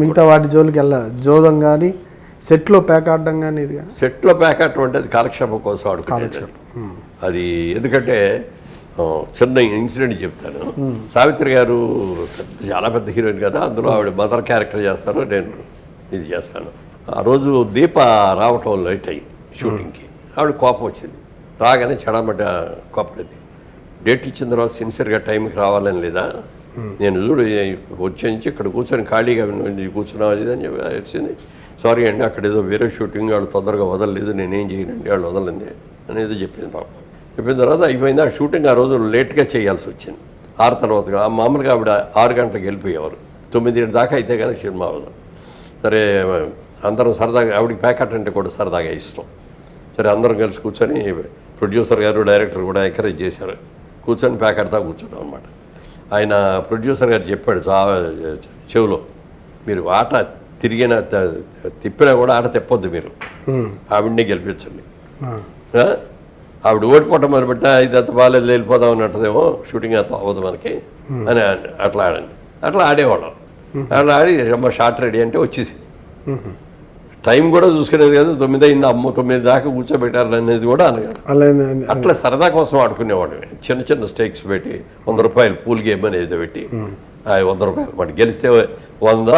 మిగతా వాటి జోలికి వెళ్ళ జోదం కానీ సెట్లో ప్యాక్ ఆడడం కానీ ఇది సెట్లో ప్యాకెట్ అంటే అది కాలక్షేపం కోసం ఆడుకునేది అది ఎందుకంటే చిన్న ఇన్సిడెంట్ చెప్తాను. సావిత్రి గారు చాలా పెద్ద హీరోయిన్ కదా అందులో ఆవిడ మదర్ క్యారెక్టర్ చేస్తాను నేను ఇది చేస్తాను. ఆ రోజు దీప రావటం లేట్ అయ్యి షూటింగ్కి. ఆవిడ కోపం వచ్చింది. రాగానే చెడమట కోపడింది డేట్ ఇచ్చిన తర్వాత సిన్సియర్గా టైంకి రావాలని లేదా? నేను చూడు వచ్చి నుంచి ఇక్కడ కూర్చొని ఖాళీగా ఉంది, కూర్చున్నావు అది అని చెప్పి వచ్చింది సారీ అండి అక్కడ ఏదో వేరే షూటింగ్ వాళ్ళు తొందరగా వదలలేదు నేనేం చేయనండి వాళ్ళు వదలండి అనేది చెప్పింది పాపం. చెప్పిన తర్వాత అయిపోయింది ఆ షూటింగ్ ఆ రోజు లేట్గా చేయాల్సి వచ్చింది. ఆరు తర్వాత ఆ మామూలుగా ఆవిడ ఆరు గంటలకు వెళ్ళిపోయేవారు. తొమ్మిది దాకా అయితే కానీ సినిమా అవ్వదు. సరే అందరం సరదాగా ఆవిడకి ప్యాకెట్ అంటే కూడా సరదాగా ఇష్టం. సరే అందరం కలిసి కూర్చొని ప్రొడ్యూసర్ గారు డైరెక్టర్ కూడా ఎంకరేజ్ చేశారు. కూర్చొని ప్యాకెట్తో కూర్చున్నాం అనమాట ఆయన ప్రొడ్యూసర్ గారు చెప్పాడు చా చెవులో మీరు ఆట తిరిగిన తిప్పినా కూడా ఆట తిప్పొద్దు మీరు. ఆవిడ్ని గెలిపించండి? ఆవిడ ఓడిపోవటం మొదలుపెట్టా ఇదంతా బాగాలేదు వెళ్ళిపోదాం అన్నట్టుదేమో షూటింగ్ అంత అవ్వదు మనకి. అని అన్- అట్లా ఆడండి. అట్లా ఆడేవాళ్ళం. అట్లా ఆడి అమ్మ షార్ట్ రెడీ అంటే వచ్చేసి టైం కూడా చూసుకునేది కదా తొమ్మిది అయింది అమ్మ తొమ్మిది దాకా కూర్చోబెట్టారు అనేది కూడా అలాగే అట్లా సరదా కోసం ఆడుకునేవాడు. చిన్న చిన్న స్టేక్స్ పెట్టి వంద రూపాయలు పూల్ గేమ్ అనేది పెట్టి ఆ వంద రూపాయలు మరి గెలిస్తే వంద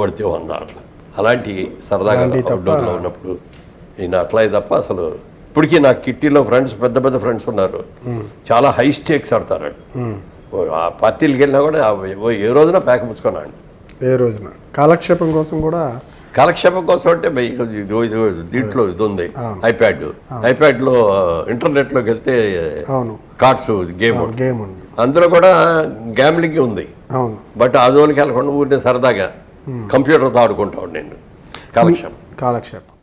ఓడితే వంద అట్లా. అలాంటి సరదాగా అవుట్డోర్లో ఉన్నప్పుడు ఈయన అట్లా తప్ప అసలు ఇప్పటికీ నా కిట్టీలో ఫ్రెండ్స్ పెద్ద పెద్ద ఫ్రెండ్స్ ఉన్నారు. చాలా హై స్టేక్స్ ఆడతారు. ఆ పార్టీలకు వెళ్ళినా కూడా ఏ రోజున ప్యాక్ పుచ్చుకున్నాడు. ఏ రోజున? కాలక్షేపం కోసం కూడా కాలక్షేపం కోసం అంటే దీంట్లో ఇది ఉంది. ఐప్యాడ్. ఐప్యాడ్లో ఇంటర్నెట్లోకి వెళ్తే అవును. Cards game. గేమ్ ఉంది. అందులో కూడా గ్యామ్లింగ్ ఉంది. బట్ ఆ జోలికి వెళ్ళకుండా ఊరిని సరదాగా కంప్యూటర్తో ఆడుకుంటా నేను. కాలక్షేపం. కాలక్షేపం.